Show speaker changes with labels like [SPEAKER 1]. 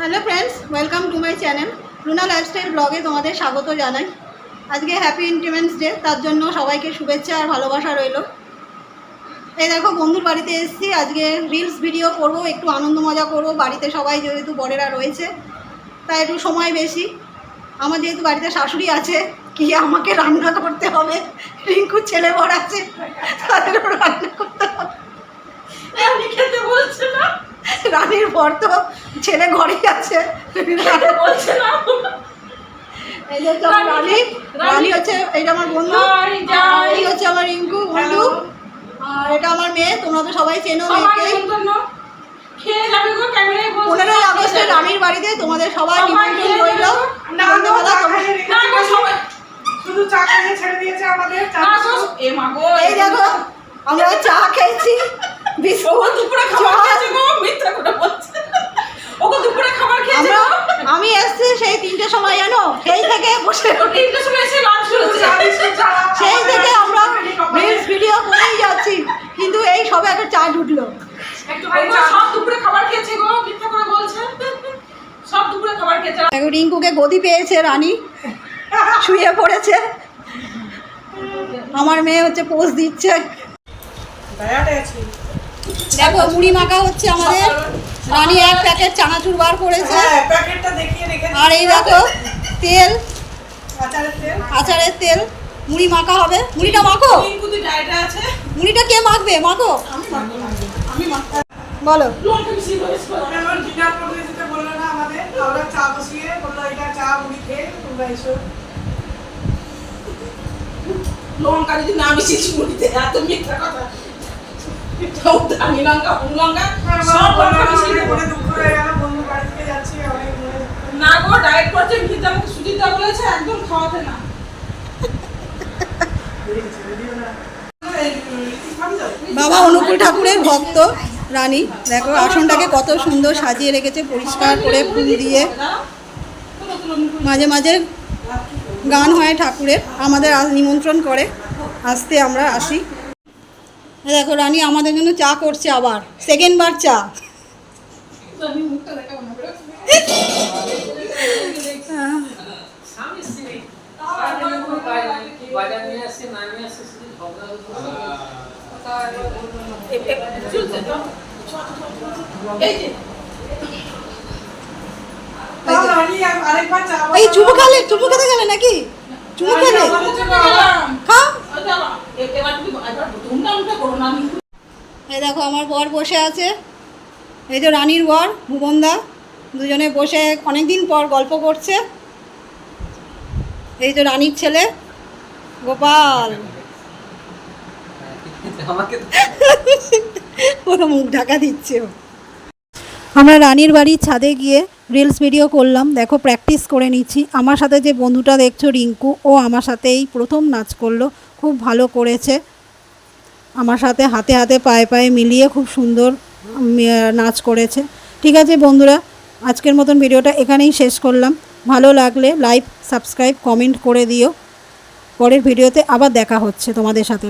[SPEAKER 1] Hello friends welcome to my channel Runa lifestyle ব্লগে তোমাদের স্বাগত জানাই। আজকে হ্যাপি ইন্ডিপেন্ডেন্স ডে তার জন্য সবাইকে শুভেচ্ছা আর ভালোবাসা রইল। এই দেখো, বন্ধুর বাড়িতে এসেছি। আজকে রিলস ভিডিও করব, একটু আনন্দ মজা করব। বাড়িতে সবাই যেহেতু বড়েরা রয়েছে, তাই একটু সময় বেশি। আমার যেহেতু বাড়িতে শাশুড়ি আছে, কি আমাকে রান্না করতে হবে? রিঙ্কুর ছেলে বড় আছে, তাদেরও রান্না করতে হবে। রানীর বর তো ছেলে ঘরেই আছে।
[SPEAKER 2] বলছে না।
[SPEAKER 1] এই যে হচ্ছে আমার রানী রানী। হচ্ছে এইটা আমার বন্ধু।
[SPEAKER 2] Hi, যাই।
[SPEAKER 1] আর এই হচ্ছে আমার রিঙ্কু বন্ধু। আর এটা আমার মেয়ে তোমরা তো সবাই চেনো মেয়েকে।
[SPEAKER 2] নেমন্তন্ন। খেয়ে যাবে গো ক্যামেরায় বলছে।
[SPEAKER 1] পনেরোই আগস্টে রানীর বাড়িতে তোমাদের সবাই নিমন্ত্রণ রইল সন্ধ্যেবেলা
[SPEAKER 3] শুধু চা ছেড়ে দিয়েছে আমাদের
[SPEAKER 1] এই দেখো আমরা চা খেয়েছি। আমি এসছি সেই তিনটে সময় জানো? সেই থেকে বসে সেই থেকে আমরা রিলস ভিডিও করেই যাচ্ছি। কিন্তু এই সবে একটা চা ঢুকলো
[SPEAKER 3] একটুখানি
[SPEAKER 2] ও
[SPEAKER 3] চা
[SPEAKER 2] সব দুপুরে খাবার খেয়েছে গো মিথ্যা করে বলছে। সব দুপুরে খাবার খেয়েছে।
[SPEAKER 1] দেখো রিঙ্কুকে গদি পেয়েছে রানী। শুয়ে পড়েছে। আমার মেয়ে হচ্ছে পোজ দিচ্ছে।
[SPEAKER 3] দয়াতে আছি।
[SPEAKER 1] দেখো মুড়ি মাখা হচ্ছে আমাদের রানী এক প্যাকেট চানাচুর বার করেছে
[SPEAKER 3] হ্যাঁ, প্যাকেটটা দেখিয়ে রেখে
[SPEAKER 1] আর এই দেখো তেল
[SPEAKER 3] আচারের তেল।
[SPEAKER 1] মুড়ি মাখা হবে মুড়িটা মাখো মুড়িটা কে মাখবে মাখো
[SPEAKER 3] আমি মাখবো, মাখবো। আমি মাখবো।
[SPEAKER 1] বলো
[SPEAKER 2] লঙ্কা মিশিয়ে করেছে
[SPEAKER 3] ওরা আমার dinner করতে যেতে বলল না আমাদের। আমরা চা বসিয়ে বলল, "এটা চা মুড়ি খেয়ে তোমরা এসো।"
[SPEAKER 2] লঙ্কা যদি না মিশিয়েছি মুড়িতে এত মিথ্যা কথা
[SPEAKER 3] মনে হয়ে মনে-?
[SPEAKER 1] বাবা অনুকূল ঠাকুরের ভক্ত রানী দেখো আসনটাকে কত সুন্দর সাজিয়ে রেখেছে পরিষ্কার করে ফুল দিয়ে মাঝে মাঝে গান হয় ঠাকুরের আমাদের নিমন্ত্রণ করে আসতে আমরা আসি দেখো রানী আমাদের জন্য চা করছে আবার সেকেন্ড বার চা।
[SPEAKER 2] এই।
[SPEAKER 1] চুমু খেলে চুমু খেতে গেলে নাকি? চুমু খেলে
[SPEAKER 2] আমাদের জন্য গেলাম
[SPEAKER 1] খাও
[SPEAKER 2] ওই যে আবার- এ- এবার তুমি আমি
[SPEAKER 1] এই দেখো আমার বর বসে আছে। এই যে রানীর বর ভুবনদা দুজনে বসে অনেক দিন পর গল্প করছে। এই যে রানীর ছেলে গোপাল। পুরো মুখ ঢাকা দিচ্ছে। ও। আমরা রানীর বাড়ির ছাদে গিয়ে রিলস ভিডিও করলাম। দেখো প্র্যাকটিস করে নিচ্ছি। আমার সাথে যে বন্ধুটা দেখছ রিঙ্কু ও আমার সাথে এই প্রথম নাচ করল। খুব ভালো করেছে। আমার সাথে হাতে হাতে পায়ে পায়ে মিলিয়ে খুব সুন্দর নাচ করেছে। ঠিক আছে বন্ধুরা, আজকের মতন ভিডিওটা এখানেই শেষ করলাম। ভালো লাগলে লাইক, সাবস্ক্রাইব, কমেন্ট করে দিও। পরের ভিডিওতে আবার দেখা হচ্ছে তোমাদের সাথে।